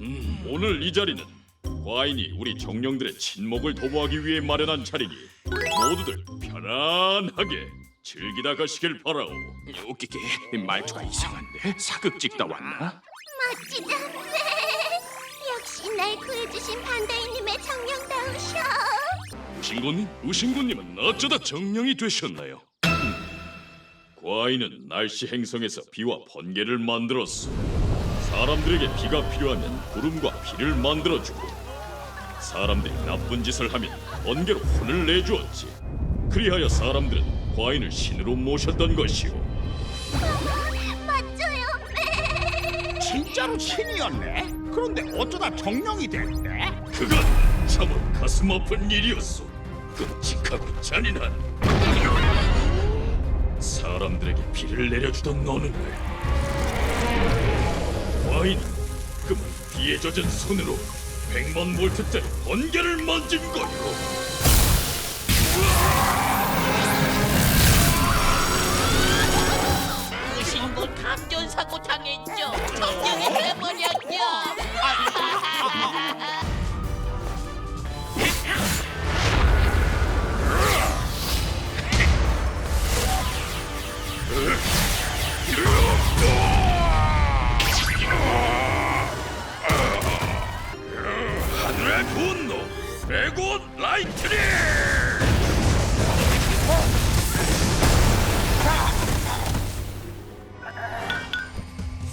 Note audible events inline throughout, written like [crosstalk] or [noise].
음, 오늘 이 자리는 과인이 우리 정령들의 친목을 도모하기 위해 마련한 자리니 모두들 편안하게 즐기다 가시길 바라오. 웃기게 말투가 이상한데 사극 찍다 왔나? 멋지다. 네. 역시 날 구해주신 반다이님의 정령다우셔. 우신군님, 우신군님은 어쩌다 정령이 되셨나요? 음, 과인은 날씨 행성에서 비와 번개를 만들었소. 사람들에게 비가 필요하면 구름과 비를 만들어주고 사람들이 나쁜 짓을 하면 번개로 혼을 내주었지. 그리하여 사람들은 과인을 신으로 모셨던 것이오. 맞죠요. 네. [laughs] 진짜로 신이었네. 그런데 어쩌다 정령이 됐대? 그건 참으로 가슴 아픈 일이었소. 끔찍하고 잔인한. 사람들에게 비를 내려주던 어느 날, 와인은 그만 비에 젖은 손으로 백만 볼트짜리 번개를 만진 거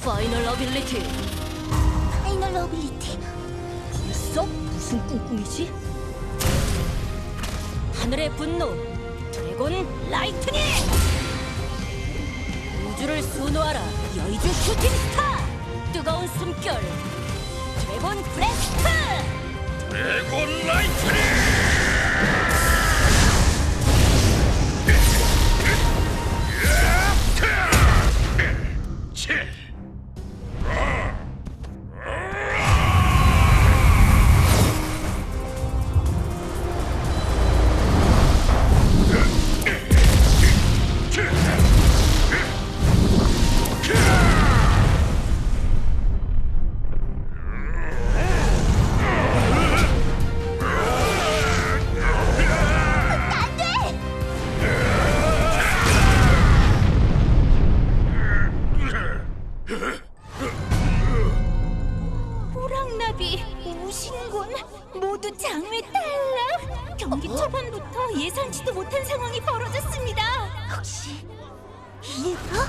파이널 어빌리티 파이널 어빌리티. 벌써 무슨 꿍꿍이지? 하늘의 분노 드래곤 라이트닝 우주를 수노하라 여의주 슈팅 스타 뜨거운 숨결 드래곤 브레스트 드래곤 호랑나비 우신군 모두 장외 탈락 경기 초반부터 예상치도 못한 상황이 벌어졌습니다. 혹시 일부러?